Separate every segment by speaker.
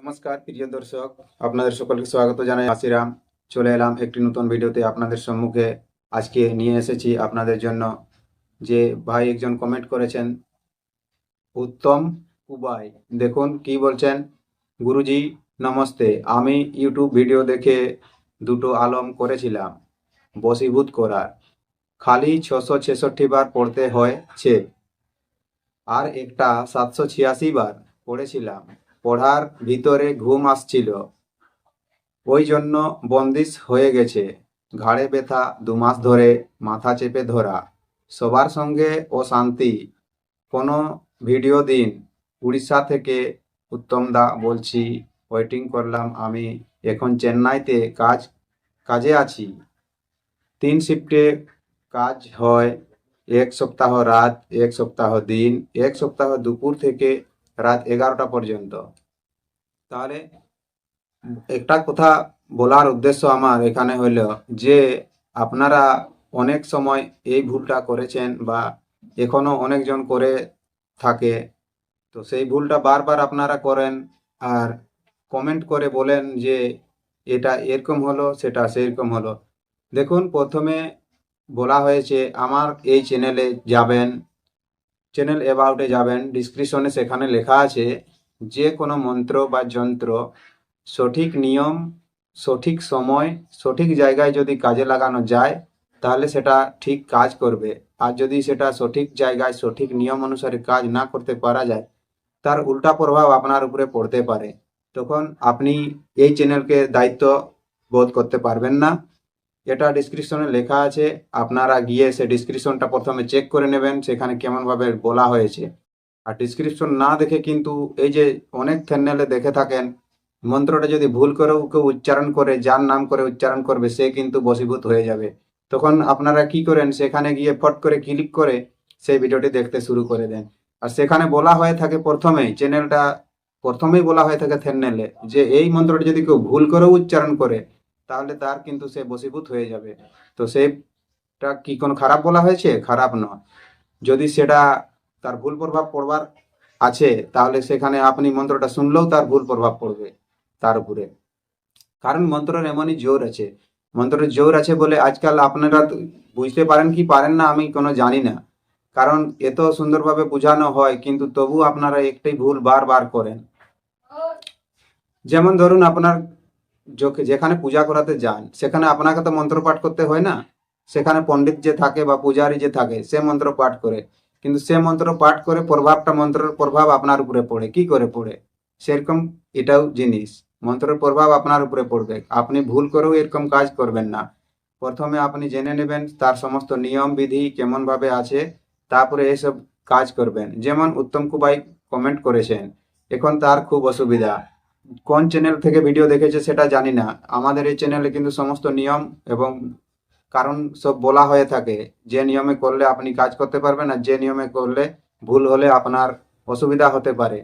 Speaker 1: নমস্কার, প্রিয় দর্শক। আপনাদের সকলকে স্বাগত জানাই। আসিরাম চলে এলাম একটি নতুন ভিডিওতে আপনাদের সম্মুখে। আজকে নিয়ে এসেছি আপনাদের জন্য যে ভাই একজন কমেন্ট করেছেন, উত্তম উবাই। দেখুন, কি বলছেন? গুরুজি, নমস্তে। আমি ইউটিউব ভিডিও দেখে দুটো আলম করেছিলাম, বশীভূত করার। খালি ছশো ছেষট্টি বার পড়তে হয়েছে। আর একটা সাতশো ছিয়াশি বার পড়েছিলাম। পড়ার ভিতরে ঘুম আসছিল। ওই জন্য বন্দিশ হয়ে গেছে। ঘাড়ে ব্যথা দুমাস ধরে, মাথা চেপে ধরা। সবার সঙ্গে অশান্তি কোনো ভিডিও দিন। উড়িষ্যা থেকে উত্তম দা বলছি, ওয়েটিং করলাম আমি। এখন চেন্নাইতে কাজ, কাজে আছি। তিন শিফটে কাজ হয়। এক সপ্তাহ রাত, এক সপ্তাহ দিন, এক সপ্তাহ দুপুর থেকে রাত এগারোটা পর্যন্ত। তাহলে একটা কথা বলার উদ্দেশ্য আমার এখানে হইল যে, আপনারা অনেক সময় এই ভুলটা করেছেন বা এখনও অনেকজন করে থাকে, তো সেই ভুলটা বারবার আপনারা করেন আর কমেন্ট করে বলেন যে, এটা এরকম হলো, সেটা সেরকম হলো। দেখুন, প্রথমে বলা হয়েছে, আমার এই চ্যানেলে যাবেন চ্যানেল অ্যাবাউটে যাবেন। ডিসক্রিপশনে সেখানে লেখা আছে, যে কোনো মন্ত্র বা যন্ত্র সঠিক নিয়ম, সঠিক সময়, সঠিক জায়গায় যদি কাজে লাগানো যায়, তাহলে সেটা ঠিক কাজ করবে। আর যদি সেটা সঠিক জায়গায় সঠিক নিয়ম অনুসারে কাজ না করতে পারা যায়, তার উল্টা প্রভাব আপনার উপরে পড়তে পারে। তখন আপনি এই চ্যানেলকে দায়িত্ব বোধ করতে পারবেন না। এটা ডিসক্রিপশনে লেখা আছে, আপনারা গিয়ে সে ডিসক্রিপশনটা প্রথমে চেক করে নেবেন, সেখানে কেমনভাবে বলা হয়েছে। আর ডিসক্রিপশন না দেখে কিন্তু এই যে অনেক চ্যানেলে দেখে থাকেন, মন্ত্রটা যদি ভুল করেও কেউ উচ্চারণ করে, যার নাম করে উচ্চারণ করবে, সে কিন্তু বশীভূত হয়ে যাবে। তখন আপনারা কি করেন, সেখানে গিয়ে ফট করে ক্লিক করে সেই ভিডিওটি দেখতে শুরু করে দেন। আর সেখানে বলা হয়ে থাকে প্রথমেই চ্যানেলটা প্রথমেই বলা হয়ে থাকে থ্যানেলে যে এই মন্ত্রটা যদি কেউ ভুল করেও উচ্চারণ করে তাহলে তার কিন্তু সে বশীভূত হয়ে যাবে। তো সেটা কি কোনো খারাপ বলা হয়েছে? খারাপ নয়। যদি সেটা তার ভুল প্রভাব পড়বার আছে, তাহলে সেখানে আপনি মন্ত্রটা শুনলেও তার ভুল প্রভাব পড়বে তার উপরে। কারণ মন্ত্রের এমনই জোর আছে। মন্ত্রের জোর আছে বলে আজকাল আপনারা বুঝতে পারেন কি পারেন না আমি কোনো জানি না। কারণ এত সুন্দরভাবে বোঝানো হয়, কিন্তু তবু আপনারা একটাই ভুল বারবার করেন। যেমন ধরুন আপনার যেখানে পূজা করাতে যান, সেখানে আপনাকে তো মন্ত্র পাঠ করতে হয় না? সেখানে পণ্ডিত যে থাকে বা পূজারী যে থাকে, সে মন্ত্র পাঠ করে। কিন্তু সে মন্ত্র পাঠ করে প্রভাবটা মন্ত্রের প্রভাব আপনার উপরে পড়ে। কি করে পড়ে? সেরকম এটাও জিনিস। মন্ত্রের প্রভাব আপনার উপরে পড়বে। আপনি ভুল করেও এরকম কাজ করবেন না। প্রথমে আপনি জেনে নেবেন তার সমস্ত নিয়ম, বিধি কেমন ভাবে আছে, তারপরে এসব কাজ করবেন। যেমন উত্তম কুবাই কমেন্ট করেছেন, এখন তার খুব অসুবিধা। কোন চ্যানেল থেকে ভিডিও দেখেছে সেটা জানি না। আমাদের এই চ্যানেলে কিন্তু সমস্ত নিয়ম এবং কারণ সব বলা হয়ে থাকে। যে নিয়মে করলে আপনি কাজ করতে পারবেন আর যে নিয়মে করলে ভুল হলে আপনার অসুবিধা হতে পারে।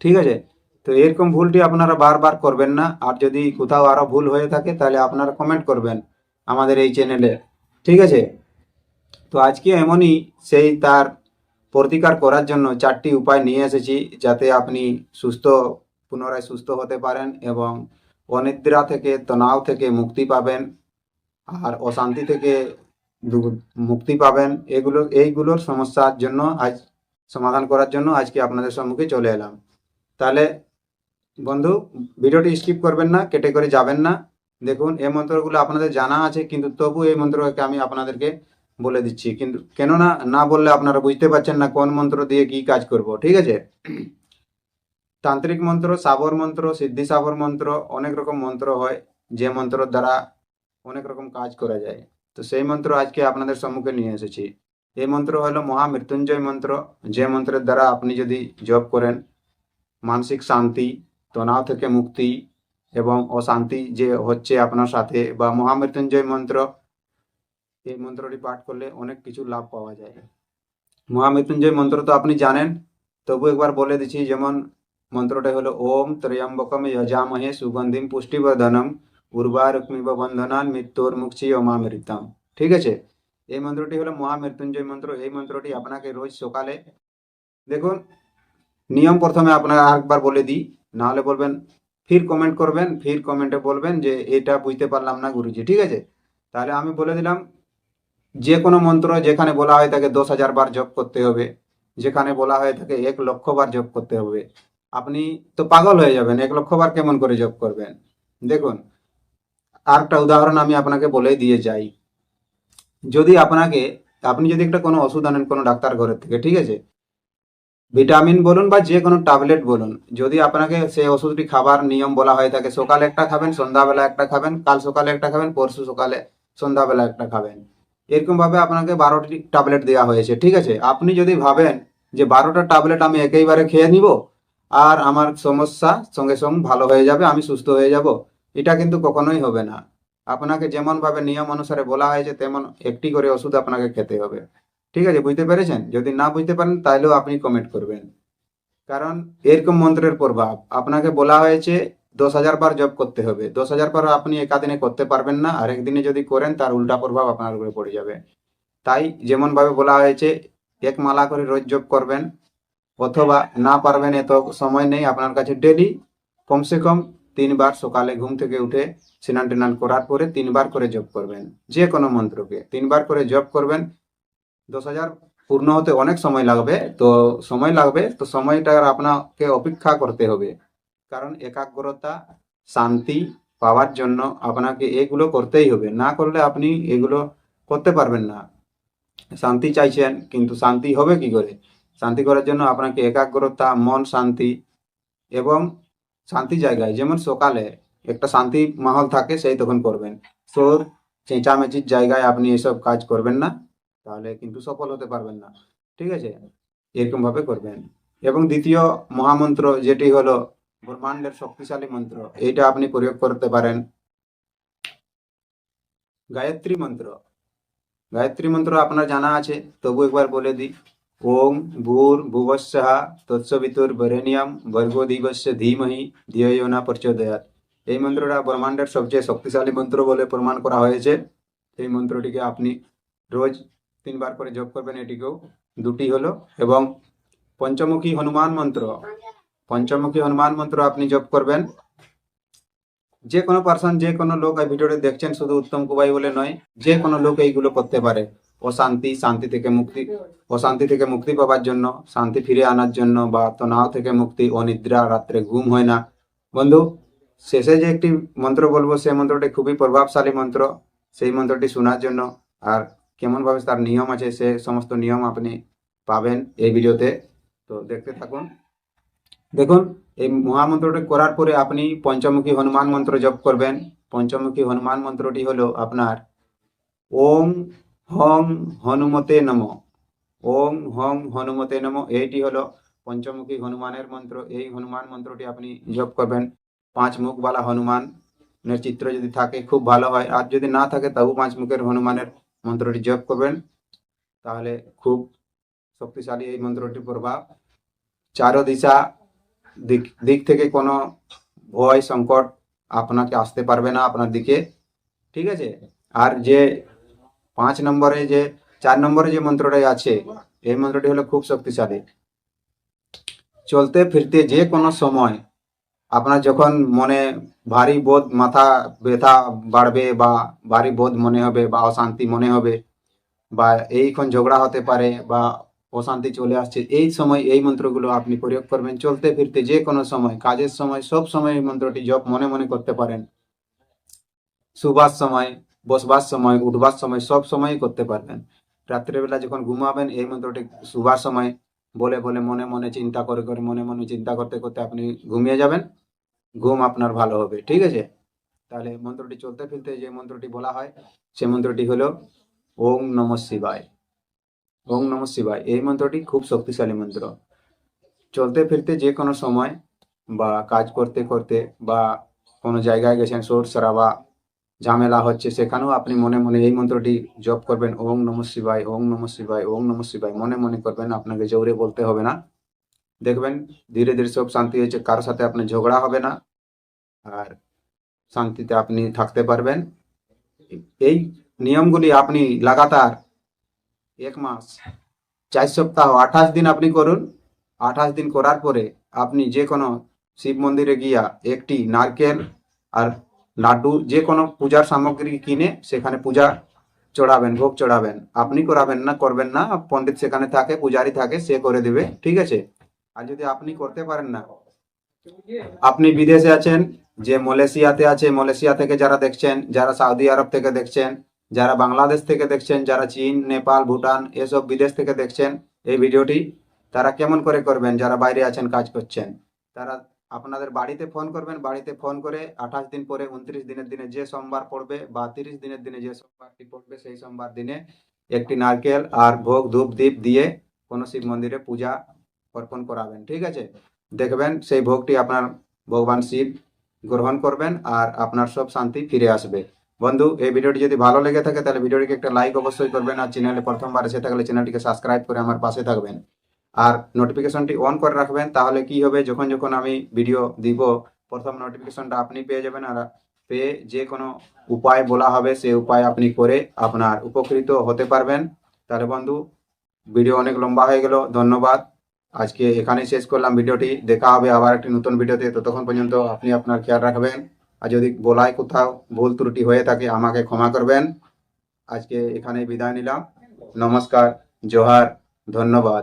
Speaker 1: ঠিক আছে? তো এরকম ভুলটি আপনারা বারবার করবেন না। আর যদি কোথাও আরও ভুল হয়ে থাকে তাহলে আপনারা কমেন্ট করবেন আমাদের এই চ্যানেলে ঠিক আছে? তো আজকে এমনই সেই তার প্রতিকার করার জন্য চারটি উপায় নিয়ে এসেছি যাতে আপনি সুস্থ পুনরায় সুস্থ হতে পারেন এবং অনিদ্রা থেকে, তনাও থেকে মুক্তি পাবেন আর অশান্তি থেকে মুক্তি পাবেন। এগুলো, এইগুলোর সমস্যার জন্য আজ, সমাধান করার জন্য আজকে আপনাদের সম্মুখে চলে এলাম। তাহলে বন্ধু, ভিডিওটি স্কিপ করবেন না কেটে করে যাবেন না। দেখুন, এই মন্ত্রগুলো আপনাদের জানা আছে, কিন্তু তবু এই মন্ত্রকে আমি আপনাদেরকে বলে দিচ্ছি। কিন্তু, কেননা না বললে আপনারা বুঝতে পারছেন না কোন মন্ত্র দিয়ে কি কাজ করব, ঠিক আছে? তান্ত্রিক মন্ত্র, সাবর মন্ত্র, সিদ্ধি সাবর মন্ত্র, অনেক রকম মন্ত্র হয়, যে মন্ত্র দ্বারা অনেক রকম কাজ করা যায়। তো সেই মন্ত্র আজকে আপনাদের সম্মুখে নিয়ে এসেছি। এই মন্ত্র হলো মহামৃত্যুঞ্জয় মন্ত্র। যে মন্ত্রের দ্বারা আপনি যদি জপ করেন, মানসিক শান্তি তনাও থেকে মুক্তি এবং অশান্তি যে হচ্ছে আপনার সাথে বা মহামৃত্যুঞ্জয় মন্ত্র, এই মন্ত্রটি পাঠ করলে অনেক কিছু লাভ পাওয়া যায়। মহামৃত্যুঞ্জয় মন্ত্র তো আপনি জানেন, তবু একবার বলে দিচ্ছি, যেমন মন্ত্রটা হলো, ওম ত্রয়ম্বকম যজামহে সুগন্ধিম পুষ্টিবর্ধনম উর্বারুক্মিব বন্ধনান মৃত্যুর মুক্তি অমামৃতম ঠিক আছে? এই মন্ত্রটি হলো মহামৃত্যুঞ্জয় মন্ত্র। এই মন্ত্রটি আপনাকে রোজ সকালে, দেখুন, নিয়ম প্রথমে আপনার আরেকবার বলে দিই। না হলে বলবেন, ফির কমেন্ট করবেন, ফির কমেন্টে বলবেন যে, এটা বুঝতে পারলাম না গুরুজি। ঠিক আছে? তাহলে আমি বলে দিলাম, যে কোনো মন্ত্র যেখানে বলা হয় তাকে দশ হাজার বার জপ করতে হবে, যেখানে বলা হয় তাকে এক লক্ষ বার জপ করতে হবে। আপনি তো পাগল হয়ে যাবেন, এক লক্ষ বার কেমন করে জপ করবেন? দেখুন আর একটা উদাহরণ আমি আপনাকে বলে দিয়ে যাই। যদি আপনাকে, আপনি যদি একটা কোনো ওষুধ আনেন কোনো ডাক্তার ঘরের থেকে, ঠিক আছে? ভিটামিন বলুন বা যে কোনো ট্যাবলেট বলুন, যদি আপনাকে সেই ওষুধটি খাবার নিয়ম বলা হয় থাকে, সকালে একটা খাবেন, সন্ধ্যাবেলা একটা খাবেন, কাল সকালে একটা খাবেন, পরশু সকালে সন্ধ্যাবেলা একটা খাবেন। এরকম ভাবে আপনাকে বারোটি ট্যাবলেট দেওয়া হয়েছে, ঠিক আছে? আপনি যদি ভাবেন যে বারোটা ট্যাবলেট আমি একেইবারে খেয়ে নিব আর আমার সমস্যা সঙ্গে সঙ্গে ভালো হয়ে যাবে, আমি সুস্থ হয়ে যাব। এটা কিন্তু কখনোই হবে না। আপনাকে যেমন ভাবে নিয়ম অনুসারে বলা হয়েছে, তেমন একটি করে ওষুধ আপনাকে খেতে হবে। ঠিক আছে, বুঝতে পেরেছেন? যদি না বুঝতে পারেন তাহলেও আপনি কমেন্ট করবেন। কারণ এরকম মন্ত্রের প্রভাব। আপনাকে বলা হয়েছে, দশ হাজার বার জব করতে হবে। দশ হাজার বার আপনি একাদিনে করতে পারবেন না, আর একদিনে যদি করেন, তার উল্টা প্রভাব আপনার উপরে পড়ে যাবে। তাই যেমন ভাবে বলা হয়েছে, এক মালা করে রোজ জব করবেন। অথবা না পারবেন এত সময় নেই আপনার কাছে ডেলি কমসে কম তিনবার সকালে ঘুম থেকে উঠে স্নান টেনান করার পরে তিনবার করে জপ করবেন যে কোনো মন্ত্রকে। তিনবার করে জপ করবেন দশ হাজার পূর্ণ হতে অনেক সময় লাগবে তো সময় লাগবে তো সময়টা আপনাকে অপেক্ষা করতে হবে। কারণ একাগ্রতা শান্তি পাওয়ার জন্য আপনাকে এগুলো করতেই হবে না করলে আপনি এগুলো করতে পারবেন না। শান্তি চাইছেন কিন্তু শান্তি হবে কি করে? শান্তি করার জন্য আপনাকে একাগ্রতা, মন শান্তি এবং শান্তি জায়গায়, যেমন সকালে একটা শান্তি মাহল থাকে, সেই তখন করবেন। সোর চেঁচামেচির জায়গায় আপনি এসব কাজ করবেন না, তাহলে কিন্তু সফল হতে পারবেন না। ঠিক আছে? এরকম ভাবে করবেন। এবং দ্বিতীয় মহামন্ত্র যেটি হলো, ব্রহ্মাণ্ডের শক্তিশালী মন্ত্র, এইটা আপনি প্রয়োগ করতে পারেন। গায়ত্রী মন্ত্র। গায়ত্রী মন্ত্র আপনার জানা আছে, তবু একবার বলে দিই। ওম ভূর ভুবস্যাহ তৎসবিতুর বরেণ্যম ভর্গো দিবস্য ধীমহি ধিয় না প্রচোদয়াত এই মন্ত্রটা ব্রহ্মাণ্ডের সবচেয়ে শক্তিশালী মন্ত্র বলে প্রমাণ করা হয়েছে। এই মন্ত্রটিকে আপনি রোজ তিনবার করে জপ করবেন, এটিকেও দুটি হলো। এবং পঞ্চমুখী হনুমান মন্ত্র, পঞ্চমুখী হনুমান মন্ত্র আপনি জপ করবেন। যে কোনো পার্সন যে কোনো লোক এই ভিডিওটি দেখছেন, শুধু উত্তম কুবাই বলে নয়, যে কোনো লোক এইগুলো করতে পারে। অশান্তি, শান্তি থেকে মুক্তি, অশান্তি থেকে মুক্তি পাওয়ার জন্য, শান্তি ফিরে আনার জন্য বা তনাও থেকে মুক্তি, অনিদ্রা রাত্রে ঘুম হয় না। বন্ধু, শেষে যে একটি মন্ত্র বলব, সেই মন্ত্রটি খুবই প্রভাবশালী মন্ত্র। সেই মন্ত্রটি শোনার জন্য আর কেমন ভাবে তার নিয়ম আছে, সে সমস্ত নিয়ম আপনি পাবেন এই ভিডিওতে। তো দেখতে থাকুন। দেখুন, এই মহামন্ত্রটি করার পরে আপনি পঞ্চমুখী হনুমান মন্ত্র জপ করবেন। পঞ্চমুখী হনুমান মন্ত্রটি হলো আপনার, ওম হং হনুমতে নম। ওম হং হনুমতে নম। এইটি হলো পঞ্চমুখী হনুমানের মন্ত্র। এই হনুমান মন্ত্রটি আপনি জপ করবেন। পাঁচ মুখওয়ালা হনুমানের চিত্র যদি থাকে, খুব ভালো হয়। আর যদি না থাকে তবু পাঁচ মুখের হনুমানের মন্ত্রটি জপ করবেন। তাহলে খুব শক্তিশালী এই মন্ত্রটির প্রভাব। চারো দিশা দিক দিক থেকে কোনো ভয়, সংকট আপনাকে আসতে পারবে না আপনার দিকে। ঠিক আছে? আর যে পাঁচ নম্বরে যে, চার নম্বরে যে মন্ত্রটা আছে, এই মন্ত্রটি হলো খুব শক্তিশালী। চলতে ফিরতে যে কোনো সময় আপনার যখন মনে ভারী বোধ, মাথা ব্যথা বাড়বে বা ভারী বোধ মনে হবে বা অশান্তি মনে হবে বা এইক্ষণ ঝগড়া হতে পারে বা অশান্তি চলে আসছে, এই সময় এই মন্ত্রগুলো আপনি প্রয়োগ করবেন। চলতে ফিরতে যে কোনো সময়, কাজের সময়, সব সময় এই মন্ত্রটি জপ মনে মনে করতে পারেন। শুবার সময় বসবার সময়, উঠবার সময়, সব সময় করতে পারবেন। রাত্রেবেলা যখন ঘুমাবেন, এই মন্ত্রটি শুবার সময় বলে বলে মনে মনে চিন্তা করে করে মনে মনে চিন্তা করতে করতে আপনি ঘুমিয়ে যাবেন। ঘুম আপনার ভালো হবে, ঠিক আছে? তাহলে মন্ত্রটি চলতে ফিরতে যে মন্ত্রটি বলা হয়, সে মন্ত্রটি হলো ওম নম শিবায়। ওম নম শিবায়, এই মন্ত্রটি খুব শক্তিশালী মন্ত্র। চলতে ফিরতে যে কোনো সময় বা কাজ করতে করতে বা কোনো জায়গায় গেছেন সোর সারাবা ঝামেলা হচ্ছে সেখানেও আপনি মনে মনে এই মন্ত্রটি জপ করবেন, ওম নম শিবায়, ওম নম শিবায়, ওম নম শিবায়, মনে মনে করবেন, আপনাকে জোরে বলতে হবে না। দেখবেন, ধীরে ধীরে সব শান্তি হয়েছে কারোর সাথে আপনি ঝগড়া হবে না, আর শান্তিতে আপনি থাকতে পারবেন। এই নিয়মগুলি আপনি লাগাতার এক মাস, চার সপ্তাহ, আঠাশ দিন আপনি করুন। আঠাশ দিন করার পরে আপনি যে কোনো শিব মন্দিরে গিয়া একটি নারকেল আর লাড্ডু, যে কোনো পূজার সামগ্রী কিনে সেখানে পূজা চড়াবেন, ভোগ চড়াবেন। আপনি করাবেন না, করবেন না। পণ্ডিত সেখানে থাকে, পূজারি থাকে, সে করে দিবে, ঠিক আছে? আর যদি আপনি করতে পারেন না, আপনি বিদেশে আছেন, যে মালয়েশিয়াতে আছে, মালয়েশিয়া থেকে যারা দেখছেন, যারা সৌদি আরব থেকে দেখছেন, যারা বাংলাদেশ থেকে দেখছেন, যারা চীন, নেপাল, ভুটান, এসব বিদেশ থেকে দেখছেন, এই ভিডিওটি তারা কেমন করে করবেন? যারা বাইরে আছেন, কাজ করছেন, তারা আপনাদের বাড়িতে ফোন করবেন, বাড়িতে ফোন করে আঠাশ দিন পরে, উনত্রিশ দিনের দিনে যে সোমবার পড়বে বা তিরিশ দিনের দিনে যে সোমবারটি পড়বে, সেই সোমবার দিনে একটি নারকেল আর ভোগ, ধূপ দ্বীপ দিয়ে কোনো শিব মন্দিরে পূজা অর্পণ করাবেন, ঠিক আছে? দেখবেন সেই ভোগটি আপনার ভগবান শিব গ্রহণ করবেন আর আপনার সব শান্তি ফিরে আসবে। বন্ধু, এই ভিডিওটি যদি ভালো লেগে থাকে, তাহলে ভিডিওটিকে একটা লাইক অবশ্যই করবেন আর চ্যানেলে প্রথমবার এসে থাকলে চ্যানেলটিকে সাবস্ক্রাইব করে আমার পাশে থাকবেন। আর নোটিফিকেশনটি অন করে রাখবেন, তাহলে কি হবে? যখন যখন আমি ভিডিও দিব, প্রথম নোটিফিকেশনটা আপনি পেয়ে যাবেন আর পেয়ে যে কোনো উপায় বলা হবে সেই উপায় আপনি করে আপনার উপকৃত হতে পারবেন। তাহলে বন্ধু ভিডিও অনেক লম্বা হয়ে গেল, ধন্যবাদ। আজকে এখানেই শেষ করলাম ভিডিওটি দেখা হবে আবার একটি নতুন ভিডিওতে ততক্ষণ পর্যন্ত আপনি আপনার খেয়াল রাখবেন। আর যদি বলায় কোথাও ভুল ত্রুটি হয়ে থাকে, আমাকে ক্ষমা করবেন। আজকে এখানে বিদায় নিলাম। নমস্কার, জোহার, ধন্যবাদ।